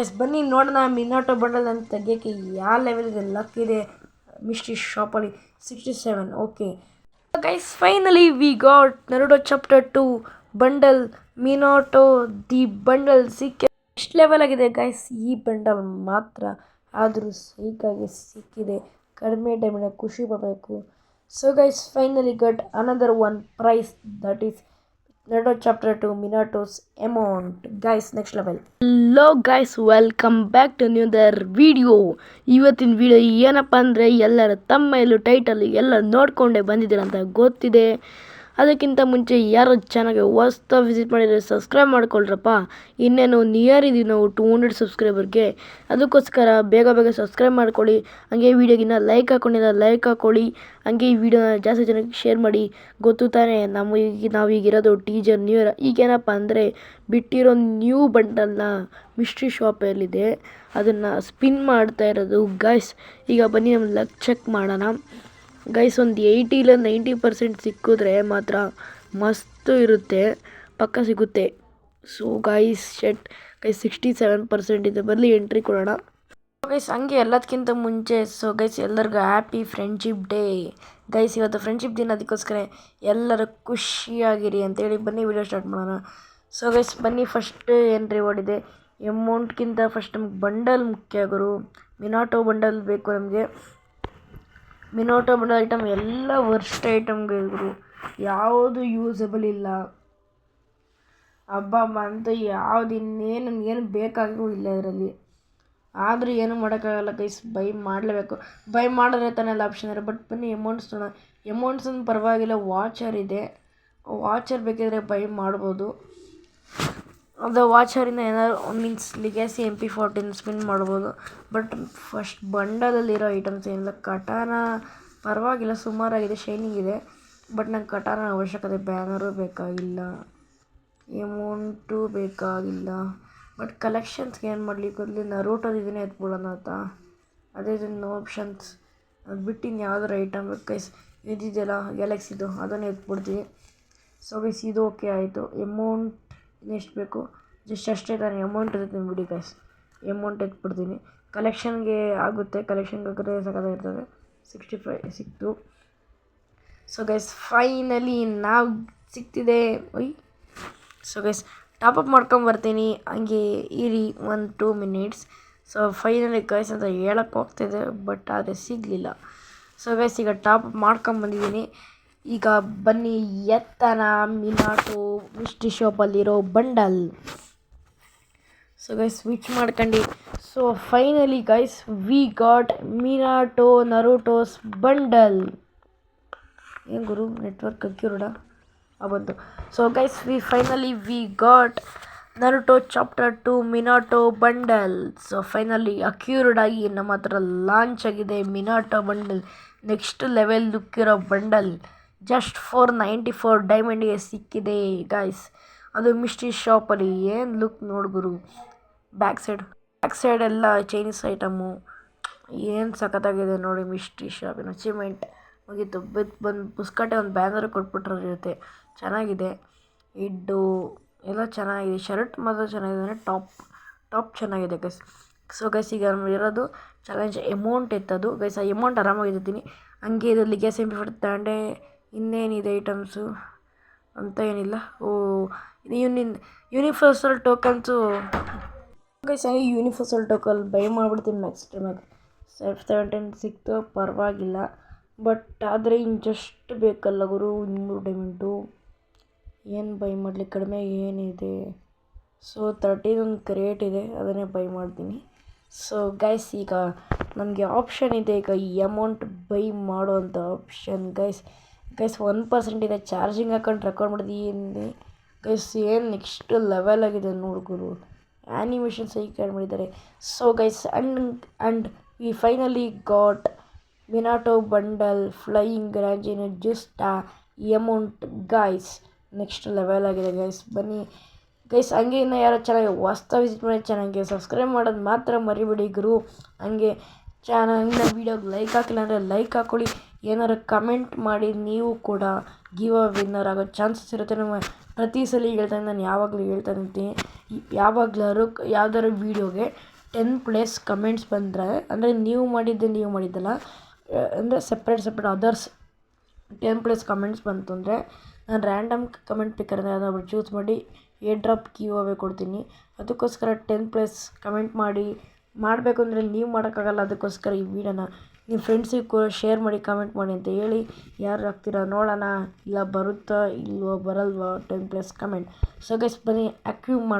S, ಬನ್ನಿ ನೋಡೋಣ, ಮಿನಾಟೋ bundle ಅಂತ ತೆಗಿಯೋಕ್ಕೆ ಯಾವ ಲೆವೆಲ್ಗೆ ಲಕ್ ಇದೆ. ಮಿಸ್ಟ್ರಿ ಶಾಪಲ್ಲಿ sixty seven okay guys finally we got Naruto chapter two bundle Minato the bundle ಸಿಕ್ಕ ಎಷ್ಟು ಲೆವೆಲ್ ಆಗಿದೆ ಗೈಸ್ ಈ ಬಂಡಲ್ ಮಾತ್ರ ಆದರೂ ಸೈಕಾಗಿ ಸಿಕ್ಕಿದೆ. ಕಡಿಮೆ ಟೈಮಿನ ಖುಷಿ ಪಡಬೇಕು. So guys finally got another one prize that is Naruto chapter two Minato's amount guys next level hello guys welcome back to another video ಇವತ್ತಿನ ವಿಡಿಯೋ ಏನಪ್ಪ ಅಂದರೆ ಎಲ್ಲರ ತಮ್ಮೈಲು ಟೈಟಲ್ ಎಲ್ಲ ನೋಡಿಕೊಂಡೇ ಬಂದಿದ್ದೀರ ಅಂತ ಗೊತ್ತಿದೆ. ಅದಕ್ಕಿಂತ ಮುಂಚೆ ಯಾರು ಚಾನಲ್ಗೆ ಹೊಸ್ತ ವಿಸಿಟ್ ಮಾಡಿದರೆ ಸಬ್ಸ್ಕ್ರೈಬ್ ಮಾಡ್ಕೊಳ್ರಪ್ಪ. ಇನ್ನೇನು ನಿಯರ್ ಇದೀವಿ ನಾವು ಟೂ ಹಂಡ್ರೆಡ್ ಸಬ್ಸ್ಕ್ರೈಬರ್ಗೆ ಅದಕ್ಕೋಸ್ಕರ ಬೇಗ ಬೇಗ ಸಬ್ಸ್ಕ್ರೈಬ್ ಮಾಡ್ಕೊಳ್ಳಿ. ಹಾಗೆ ವಿಡಿಯೋಗಿನ್ನ ಲೈಕ್ ಹಾಕೊಂಡಿದ್ದ ಲೈಕ್ ಹಾಕೊಳ್ಳಿ. ಹಾಗೆ ಈ ವಿಡಿಯೋನ ಜಾಸ್ತಿ ಜನಕ್ಕೆ ಶೇರ್ ಮಾಡಿ. ಗೊತ್ತು ತಾನೇ, ನಮ್ಮ ಈಗ ನಾವೀಗಿರೋದು ಟೀಜರ್ ನ್ಯೂ ಇಯರ್ ಈಗೇನಪ್ಪ ಅಂದರೆ ಬಿಟ್ಟಿರೋ ನ್ಯೂ ಬಂಡಲ್ನ ಮಿಸ್ಟ್ರಿ ಶಾಪಲ್ಲಿದೆ ಅದನ್ನು ಸ್ಪಿನ್ ಮಾಡ್ತಾ ಇರೋದು. ಗೈಸ್ ಈಗ ಬನ್ನಿ ನಮ್ಮ ಲಕ್ ಚೆಕ್ ಮಾಡೋಣ. ಗೈಸ್ ಒಂದು ಏಯ್ಟಿ ಇಲ್ಲ ನೈಂಟಿ ಪರ್ಸೆಂಟ್ ಸಿಕ್ಕಿದ್ರೆ ಮಾತ್ರ ಮಸ್ತು ಇರುತ್ತೆ, ಪಕ್ಕ ಸಿಗುತ್ತೆ. So guys shit guys sixty seven percent ಇದೆ. ಬರಲಿ ಎಂಟ್ರಿ ಕೊಡೋಣ. ಗೈಸ್ ಹಂಗೆ ಎಲ್ಲದಕ್ಕಿಂತ ಮುಂಚೆ ಸೊ ಗೈಸ್ ಎಲ್ಲರಿಗೂ ಹ್ಯಾಪಿ ಫ್ರೆಂಡ್ಶಿಪ್ ಡೇ ಗೈಸ್ ಇವತ್ತು ಫ್ರೆಂಡ್ಶಿಪ್ ದಿನ ಅದಕ್ಕೋಸ್ಕರ ಎಲ್ಲರೂ ಖುಷಿಯಾಗಿರಿ ಅಂತೇಳಿ ಬನ್ನಿ ವಿಡಿಯೋ ಸ್ಟಾರ್ಟ್ ಮಾಡೋಣ. ಸೊ ಗೈಸ್ ಬನ್ನಿ ಫಸ್ಟ್ ಎಂಟ್ರಿ ಓಡಿದೆ. ಎಮೌಂಟ್ಗಿಂತ ಫಸ್ಟ್ ನಮ್ಗೆ ಬಂಡಲ್ ಮುಖ್ಯ ಗುರು. ಮಿನಾಟೋ ಬಂಡಲ್ ಬೇಕು ನಮಗೆ. ಮಿನೋಟೋ ಬಂಡಲ್ ಐಟಮ್ ಎಲ್ಲ ವರ್ಸ್ಟ್ ಐಟಮ್ಗಳಿದ್ರು ಯಾವುದು ಯೂಸಬಲ್ ಇಲ್ಲ. ಹಬ್ಬ ಬಂತು ಯಾವ್ದು ಇನ್ನೇನು ಏನು ಬೇಕಾಗೂ ಇಲ್ಲ ಇದರಲ್ಲಿ. ಆದರೂ ಏನು ಮಾಡೋಕ್ಕಾಗಲ್ಲ ಕೈಸ್ ಬೈ ಮಾಡಲೇಬೇಕು. ಬೈ ಮಾಡಿದ್ರೆ ತಾನೇ ಎಲ್ಲ ಆಪ್ಷನ್ ಇರೋ ಬಟ್ ಬನ್ನಿ ಅಮೌಂಟ್ಸ್ ನೋಡೋಣ. ಅಮೌಂಟ್ಸ್ ಪರವಾಗಿಲ್ಲ ವಾಚರ್ ಇದೆ. ವಾಚರ್ ಬೇಕಿದ್ರೆ ಬೈ ಮಾಡ್ಬೋದು. ಅದು ವಾಚರಿಂದ ಏನಾದ್ರು means legacy M P fourteen spin ಮಾಡ್ಬೋದು. ಬಟ್ ಫಸ್ಟ್ ಬಂಡಲಲ್ಲಿರೋ ಐಟಮ್ಸ್ ಏನಿಲ್ಲ, ಕಟಾನ ಪರವಾಗಿಲ್ಲ, ಸುಮಾರಾಗಿದೆ ಶೈನಿಂಗ್ ಇದೆ. ಬಟ್ ನಂಗೆ ಕಟಾನ ಅವಶ್ಯಕತೆ ಬ್ಯಾನರು ಬೇಕಾಗಿಲ್ಲ ಎಮೌಂಟು ಬೇಕಾಗಿಲ್ಲ. ಬಟ್ ಕಲೆಕ್ಷನ್ಸ್ಗೆ ಏನು ಮಾಡಲಿ ಗೊತ್ತಿಲ್ಲ ನರೋಟೋದು ಇದನ್ನೇ ಎತ್ಬಿಡೋಣ ಅಂತ. ಅದೇ ನೋ ಆಪ್ಷನ್ಸ್ ಅದು ಬಿಟ್ಟು ಇನ್ನು ಯಾವ್ದಾರು ಐಟಮ್ ಕೈಸ್ ಇದಿದೆಯಲ್ಲ ಗ್ಯಾಲಕ್ಸಿದು ಅದನ್ನು ಎತ್ಬಿಡ್ತೀವಿ ಸೊ ಗೈಸ್ ಇದು ಓಕೆ ಆಯಿತು. ಎಮೌಂಟ್ ಎಷ್ಟು ಬೇಕು? ಜಸ್ಟ್ ಅಷ್ಟೇ ತಾನೇ ಅಮೌಂಟ್ ಇರುತ್ತೆ ಬಿಡಿ ಗೈಸ್ ಎಮೌಂಟ್ ಎತ್ಬಿಡ್ತೀನಿ. ಕಲೆಕ್ಷನ್ಗೆ ಆಗುತ್ತೆ. ಕಲೆಕ್ಷನ್ಗೆ ಹಾಕಿದ್ರೆ ಸಖತ್ತಾಗಿರ್ತದೆ ಸಿಕ್ಸ್ಟಿ ಫೈ ಸಿಕ್ತು. ಸೊ ಗೈಸ್ ಫೈನಲಿ ನಾವು ಸಿಕ್ತಿದೆ. ಒಯ್ ಸೊ ಗೈಸ್ ಟಾಪಪ್ ಮಾಡ್ಕೊಂಬರ್ತೀನಿ ಹಂಗೆ ಇರಿ one two minutes so finally guys ಅಂತ ಹೇಳಕ್ಕೆ ಹೋಗ್ತಿದೆ ಬಟ್ ಆದರೆ ಸಿಗಲಿಲ್ಲ. ಸೊ ಗೈಸ್ ಈಗ ಟಾಪಪ್ ಮಾಡ್ಕೊಂಬಂದಿದ್ದೀನಿ ಈಗ ಬನ್ನಿ ಎತ್ತನ, ಮಿನಾಟು ಮಿಸ್ಟಿ ಶಾಪಲ್ಲಿರೋ ಬಂಡಲ್. ಸೊ ಗೈಸ್ ಸ್ವಿಚ್ ಮಾಡ್ಕೊಂಡು. So finally guys we got Minato Naruto's bundle ಏನು ಗುರು? ನೆಟ್ವರ್ಕ್ ಅಕ್ಯೂರ್ಡ ಬಂತು. So guys we finally we got Naruto chapter two Minato bundle so finally acquired ಆಗಿ ನಮ್ಮ ಹತ್ರ ಲಾಂಚ್ ಆಗಿದೆ Minato bundle next level ಲುಕ್ಕಿರೋ bundle just four ninety four ಡೈಮಂಡಿಗೆ ಸಿಕ್ಕಿದೆ guys ಅದು mystery ಶಾಪಲ್ಲಿ ಏನು ಲುಕ್ ನೋಡ್ಗುರು ಬ್ಯಾಕ್ ಸೈಡ್ ಬ್ಯಾಕ್ ಸೈಡ್ ಎಲ್ಲ ಚೈನೀಸ್ ಐಟಮು ಏನು ಸಖತ್ತಾಗಿದೆ ನೋಡಿ ಮಿಸ್ಟ್ರಿ ಶಾಪಿನ ಅಚೀವ್ಮೆಂಟ್ ಮುಗೀತು. ಬಿದ್ದು ಬಂದು ಪುಸ್ಕಟ್ಟೆ ಒಂದು ಬ್ಯಾನರ್ ಕೊಟ್ಬಿಟ್ರಿರುತ್ತೆ ಚೆನ್ನಾಗಿದೆ. ಇಡ್ಡು ಎಲ್ಲ ಚೆನ್ನಾಗಿದೆ. ಶರ್ಟ್ ಮಾತ್ರ ಚೆನ್ನಾಗಿದೆ. ಟಾಪ್ ಟಾಪ್ ಚೆನ್ನಾಗಿದೆ ಗೈಸ್ ಸೊ ಗೈಸ್ ಈಗ ಇರೋದು ಚಾಲೆಂಜ್ ಎಮೌಂಟ್ ಎತ್ತದು ಗೈಸ್ ಆ ಎಮೌಂಟ್ ಆರಾಮಾಗಿ ಎತ್ತೀನಿ ಹಂಗೆ ಇದರಲ್ಲಿ ಗ್ಯಾಸ್ ಎಂ ಪಿ ತಗೊಂಡೆ. ಇನ್ನೇನಿದೆ ಐಟಮ್ಸು ಅಂತ ಏನಿಲ್ಲ. ಓ ಯೂನಿನ್ ಯೂನಿವರ್ಸಲ್ ಟೋಕನ್ಸು ಗೈಸ್ ಹಂಗೆ ಯೂನಿವರ್ಸಲ್ ಟೋಕಲ್ ಬೈ ಮಾಡಿಬಿಡ್ತೀನಿ ಮ್ಯಾಕ್ಸ್ ಟೈಮಾಗ ಸೆಫ್ ಸೆವೆಂಟೀನ್ ಸಿಕ್ತು, ಪರವಾಗಿಲ್ಲ. ಬಟ್ ಆದರೆ ಇನ್ನು ಜಸ್ಟ್ ಬೇಕಲ್ಲ ಗುರು, ಇನ್ನೂರು ಡೈಮಂಡು ಏನು ಬೈ ಮಾಡಲಿ, ಕಡಿಮೆ ಏನಿದೆ? ಸೊ ತರ್ಟಿದೊಂದು ಕ್ರಿಯೇಟ್ ಇದೆ, ಅದನ್ನೇ ಬೈ ಮಾಡ್ತೀನಿ. ಸೊ ಗೈಸ್ ಈಗ ನನಗೆ ಆಪ್ಷನ್ ಇದೆ, ಈಗ ಈ ಅಮೌಂಟ್ ಬೈ ಮಾಡೋವಂಥ option guys guys one percent ಇದೆ ಚಾರ್ಜಿಂಗ್ ಹಾಕೊಂಡು ರೆಕಾರ್ಡ್ ಮಾಡಿದ್ದೀನಿ ಗೈಸ್ ಏನು ನೆಕ್ಸ್ಟ್ ಲೆವೆಲ್ ಆಗಿದೆ ನೋಡ್ಗುರು ಆ್ಯನಿಮೇಷನ್ಸ್ ಈಗ ಆ್ಯಡ್ ಮಾಡಿದ್ದಾರೆ. So guys and and we finally got Minato bundle flying ಗ್ರಾಂಜಿನ just amount guys next level ಆಗಿದೆ ಗೈಸ್ ಬನ್ನಿ. ಗೈಸ್ ಹಂಗೆ ಇನ್ನು ಯಾರು ಚೆನ್ನಾಗಿ ವಾಸ್ತ ವಿಸಿಟ್ ಮಾಡಿ ಚೆನ್ನಾಗಿ ಸಬ್ಸ್ಕ್ರೈಬ್ ಮಾಡೋದು ಮಾತ್ರ ಮರಿಬೇಡಿ ಗುರು. ಹಂಗೆ ಚಾನಲ್ನ ವೀಡಿಯೋಗೆ ಲೈಕ್ ಹಾಕಿಲ್ಲ ಅಂದರೆ ಲೈಕ್ ಹಾಕ್ಕೊಳ್ಳಿ ಏನಾರು ಕಮೆಂಟ್ ಮಾಡಿ ನೀವು ಕೂಡ ಗಿವ್ ಅ ವಿನ್ನರ್ ಆಗೋ ಚಾನ್ಸಸ್ ಇರುತ್ತೆ. ನಮ್ಮ ಪ್ರತಿ ಸಲ ಹೇಳ್ತಾನೆ ನಾನು ಯಾವಾಗಲೂ ಹೇಳ್ತಾ ಇರ್ತೀನಿ ಯಾವಾಗ್ಲಾದ್ರು ಯಾವ್ದಾದ್ರು ವೀಡಿಯೋಗೆ ಟೆನ್ ಪ್ಲಸ್ ಕಮೆಂಟ್ಸ್ ಬಂದರೆ, ಅಂದರೆ ನೀವು ಮಾಡಿದ್ದೆ ನೀವು ಮಾಡಿದ್ದಲ್ಲ, ಅಂದರೆ separate separate others ten plus comments ಬಂತು ಅಂದರೆ ನಾನು ರ್ಯಾಂಡಮ್ ಕಮೆಂಟ್ ಬೇಕಾದ್ರೆ ಯಾವ್ದಾದ್ರು ಚೂಸ್ ಮಾಡಿ ಏರ್ ಡ್ರಾಪ್ ಗಿವ್ ಅವೇ ಕೊಡ್ತೀನಿ. ಅದಕ್ಕೋಸ್ಕರ ಟೆನ್ ಪ್ಲಸ್ ಕಮೆಂಟ್ ಮಾಡಿ ಮಾಡಬೇಕು ಅಂದರೆ ನೀವು ಮಾಡೋಕ್ಕಾಗಲ್ಲ, ಅದಕ್ಕೋಸ್ಕರ ಈ ವಿಡಿಯೋನ ನಿಮ್ಮ ಫ್ರೆಂಡ್ಸಿಗೆ ಕೂಡ ಶೇರ್ ಮಾಡಿ ಕಮೆಂಟ್ ಮಾಡಿ ಅಂತ ಹೇಳಿ ಯಾರು ಆಗ್ತೀರಾ ನೋಡೋಣ, ಇಲ್ಲ ಬರುತ್ತಾ, ಇಲ್ವೋ ಬರಲ್ವೋ ten plus comment so guys ಬನ್ನಿ ಆ್ಯಕ್ಟಿವ್ ಮಾಡಿ